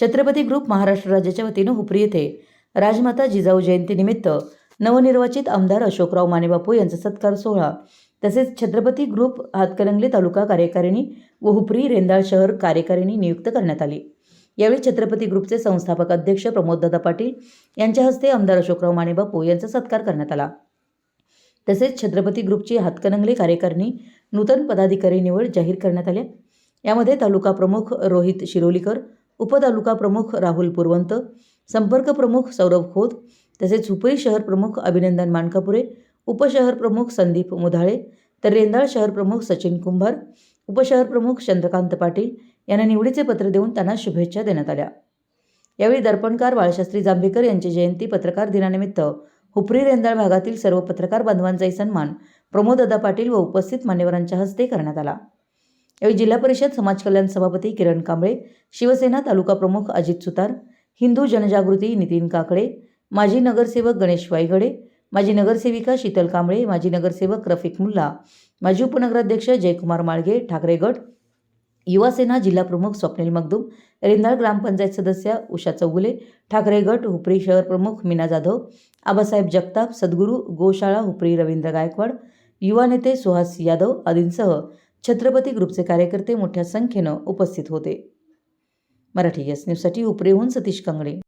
Chhatrapati group Maharashtra राज्याच्या वतीनं हुपरी येथे राजमाता जिजाऊ जयंतीनिमित्त नवनिर्वाचित आमदार अशोकराव मानेबापू यांचा सत्कार सोहळा तसेच छत्रपती ग्रुप हातकणंगले तालुका कार्यकारिणी व हुपरी रेंदाळ शहर कार्यकारिणी नियुक्त करण्यात आली. यावेळी छत्रपती ग्रुपचे संस्थापक अध्यक्ष प्रमोददादा पाटील यांच्या हस्ते आमदार अशोकराव मानेबापू यांचा सत्कार करण्यात आला. तसेच छत्रपती ग्रुपची हातकणंगले कार्यकारिणी नूतन पदाधिकारी निवड जाहीर करण्यात आल्या. यामध्ये तालुका प्रमुख रोहित शिरोलीकर उपतालुका प्रमुख राहुल पुरवंत संपर्क प्रमुख सौरभ खोत तसेच हुपरी शहर प्रमुख अभिनंदन मानकापुरे उपशहर प्रमुख संदीप मुधाळे तर रेंदाळ शहर प्रमुख सचिन कुंभार उपशहर प्रमुख चंद्रकांत पाटील यांना निवडीचे पत्र देऊन त्यांना शुभेच्छा देण्यात आल्या. यावेळी दर्पणकार बाळशास्त्री जांभेकर यांची जयंती पत्रकार दिनानिमित्त हुपरी रेंदाळ भागातील सर्व पत्रकार बांधवांचाही सन्मान प्रमोददा पाटील व उपस्थित मान्यवरांच्या हस्ते करण्यात आला. यावेळी जिल्हा परिषद समाज कल्याण सभापती किरण कांबळे शिवसेना तालुका प्रमुख अजित सुतार हिंदू जनजागृती नितीन काकडे माजी नगरसेवक गणेश वायगडे माजी नगरसेविका शीतल कांबळे माजी नगरसेवक रफिक मुल्ला माजी उपनगराध्यक्ष जयकुमार माळगे ठाकरे गट युवासेना जिल्हा प्रमुख स्वप्नील मगदूम रेंदाळ ग्रामपंचायत सदस्य उषा चौगुले ठाकरे गट हुपरी शहर प्रमुख मीना जाधव आबासाहेब जगताप सद्गुरू गोशाळा हुपरी रवींद्र गायकवाड युवा नेते सुहास यादव आदींसह छत्रपती ग्रुपचे कार्यकर्ते मोठ्या संख्येनं उपस्थित होते. मराठी यस न्यूजसाठी उपरेहून सतीश कंगळे.